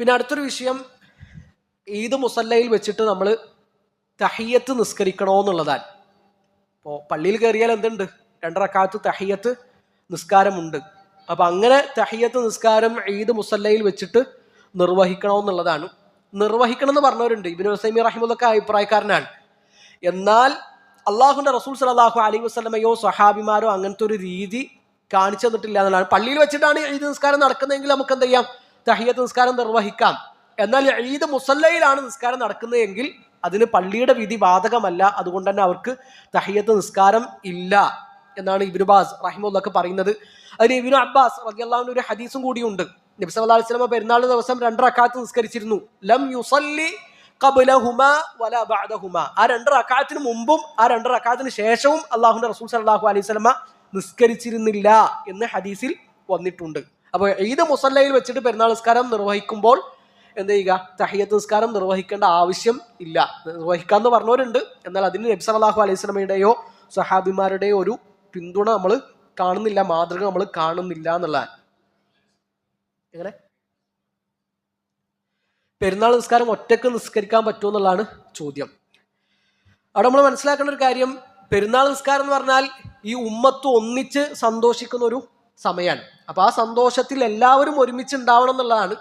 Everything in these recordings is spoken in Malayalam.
പിന്നെ അടുത്തൊരു വിഷയം ഈദ് മുസല്ലയിൽ വെച്ചിട്ട് നമ്മൾ തഹിയത്ത് നിസ്കരിക്കണോ എന്നുള്ളതാണ് ഇപ്പോൾ പള്ളിയിൽ കയറിയാൽ എന്തുണ്ട്? രണ്ടറക്കാലത്ത് തഹിയത്ത് നിസ്കാരമുണ്ട്. അപ്പം അങ്ങനെ തഹിയത്ത് നിസ്കാരം ഈദ് മുസല്ലയിൽ വെച്ചിട്ട് നിർവഹിക്കണമെന്നുള്ളതാണ് നിർവഹിക്കണം എന്ന് പറഞ്ഞവരുണ്ട്. ഇബിന് ഹുസൈമി റഹിമുദൊക്കെ അഭിപ്രായക്കാരനാണ്. എന്നാൽ അള്ളാഹുന്റെ റസൂൽ സലാഹു അലൈഹി വസ്ലമയോ സഹാബിമാരോ അങ്ങനത്തെ ഒരു രീതി കാണിച്ചു തന്നിട്ടില്ല എന്നുള്ളതാണ്. പള്ളിയിൽ വെച്ചിട്ടാണ് ഈദ് നിസ്കാരം നടക്കുന്നതെങ്കിൽ നമുക്ക് എന്ത് ചെയ്യാം? തഹിയത്ത് നിസ്കാരം നിർവഹിക്കാം. എന്നാൽ ഈദ് മുസല്ലയിലാണ് നിസ്കാരം നടക്കുന്നതെങ്കിൽ അതിന് പള്ളിയുടെ വിധി ബാധകമല്ല. അതുകൊണ്ട് തന്നെ അവർക്ക് തഹിയത്ത് നിസ്കാരം ഇല്ല എന്നാണ് ഇബിനു ബാസ് റഹിമുള്ളൊക്കെ പറയുന്നത്. അതിന് ഇബിനു അബ്ബാസ് റളിയല്ലാഹുവിന്റെ ഒരു ഹദീസും കൂടിയുണ്ട്. നബി സല്ലല്ലാഹു അലൈഹി വസല്ലം പെരുന്നാൾ ദിവസം രണ്ട് റക്കാത്ത് നിസ്കരിച്ചിരുന്നു. ലം യുസല്ലി ഖബ്ലഹുമ വല ബഅദഹുമ. ആ രണ്ട് റക്കാത്തിന് മുമ്പും ആ രണ്ട് റക്കാത്തിന് ശേഷവും അള്ളാഹുന്റെ റസൂൽ സല്ലല്ലാഹു അലൈഹി സ്വലമ നിസ്കരിച്ചിരുന്നില്ല എന്ന് ഹദീസിൽ വന്നിട്ടുണ്ട്. അപ്പോൾ ഈദ് മുസല്ലയിൽ വെച്ചിട്ട് പെരുന്നാൾ നിസ്കാരം നിർവഹിക്കുമ്പോൾ എന്ത് ചെയ്യുക? തഹയ്യത്ത് നിസ്കാരം നിർവഹിക്കേണ്ട ആവശ്യം ഇല്ല. നിർവഹിക്കാമെന്ന് പറഞ്ഞവരുണ്ട്. എന്നാൽ അതിന് നബി സലാഹു അലൈഹി സ്വലമയുടെയോ സഹാബിമാരുടെയോ ഒരു പിന്തുണ നമ്മൾ കാണുന്നില്ല മാതൃക നമ്മൾ കാണുന്നില്ല എന്നുള്ളതാണ്. എങ്ങനെ? പെരുന്നാൾ നിസ്കാരം ഒറ്റയ്ക്ക് നിസ്കരിക്കാൻ പറ്റുമോ എന്നുള്ളതാണ് ചോദ്യം. അവിടെ നമ്മൾ മനസ്സിലാക്കേണ്ട ഒരു കാര്യം പെരുന്നാൾ നിസ്കാരം എന്ന് പറഞ്ഞാൽ ഈ ഉമ്മത്ത് ഒന്നിച്ച് സന്തോഷിക്കുന്ന ഒരു സമയമാണ് അപ്പോൾ ആ സന്തോഷത്തിൽ എല്ലാവരും ഒരുമിച്ച് ഉണ്ടാവണം എന്നുള്ളതാണ്.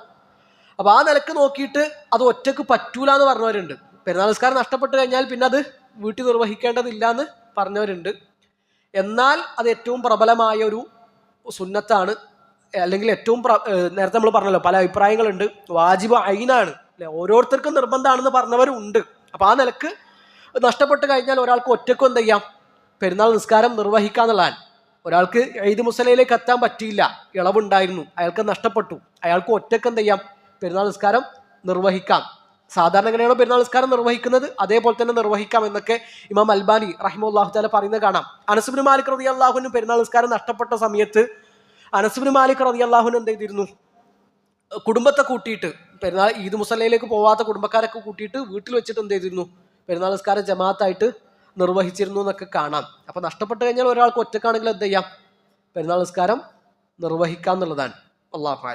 അപ്പോൾ ആ നിലയ്ക്ക് നോക്കിയിട്ട് അത് ഒറ്റയ്ക്ക് പറ്റൂല എന്ന് പറഞ്ഞവരുണ്ട്. പെരുന്നാൾ നിസ്കാരം നഷ്ടപ്പെട്ട് കഴിഞ്ഞാൽ പിന്നെ അത് വീട്ടിൽ നിർവഹിക്കേണ്ടതില്ല എന്ന് പറഞ്ഞവരുണ്ട്. എന്നാൽ അത് ഏറ്റവും പ്രബലമായ ഒരു സുന്നത്താണ്. അല്ലെങ്കിൽ ഏറ്റവും നേരത്തെ നമ്മൾ പറഞ്ഞല്ലോ പല അഭിപ്രായങ്ങളുണ്ട്. വാജിബ് ഐനാണ് അല്ലെ ഓരോരുത്തർക്കും നിർബന്ധമാണെന്ന് പറഞ്ഞവരും ഉണ്ട് അപ്പം ആ നിലയ്ക്ക് നഷ്ടപ്പെട്ട് കഴിഞ്ഞാൽ ഒരാൾക്ക് ഒറ്റക്കും എന്ത് ചെയ്യാം? പെരുന്നാൾ നിസ്കാരം നിർവഹിക്കാന്നുള്ളതാണ്. ഒരാൾക്ക് ഈദ് മുസലയിലേക്ക് എത്താൻ പറ്റിയില്ല ഇളവുണ്ടായിരുന്നു അയാൾക്ക് നഷ്ടപ്പെട്ടു അയാൾക്ക് ഒറ്റയ്ക്ക് എന്ത് ചെയ്യാം? പെരുന്നാൾ നിസ്കാരം നിർവഹിക്കാം. സാധാരണ എങ്ങനെയാണോ പെരുന്നാൾ നിസ്കാരം നിർവഹിക്കുന്നത്? അതേപോലെ തന്നെ നിർവഹിക്കാം എന്നൊക്കെ ഇമാം അൽബാനി റഹിമുല്ലാഹു താല പറയുന്നത് കാണാം. അനസുബിന് മാലിക് റതി അള്ളാഹുനും പെരുന്നാൾ നിസ്കാരം നഷ്ടപ്പെട്ട സമയത്ത് അനസുബിന് മാലിക് റതി അള്ളാഹുവിന് എന്ത് ചെയ്തിരുന്നു? കുടുംബത്തെ കൂട്ടിയിട്ട് പെരുന്നാൾ ഈദ് മുസലയിലേക്ക് പോവാത്ത കുടുംബക്കാരൊക്കെ കൂട്ടിയിട്ട് വീട്ടിൽ വെച്ചിട്ട് എന്ത് ചെയ്തിരുന്നു? പെരുന്നാൾ നിസ്കാരം ജമാഅത്തായിട്ട് നിർവഹിച്ചിരുന്നു എന്നൊക്കെ കാണാം. അപ്പൊ നഷ്ടപ്പെട്ടു കഴിഞ്ഞാൽ ഒരാൾക്ക് ഒറ്റക്കാണെങ്കിൽ എന്ത് ചെയ്യാം? പെരുന്നാൾ നിസ്കാരം നിർവഹിക്കാം എന്നുള്ളതാണ്. അള്ളാഹു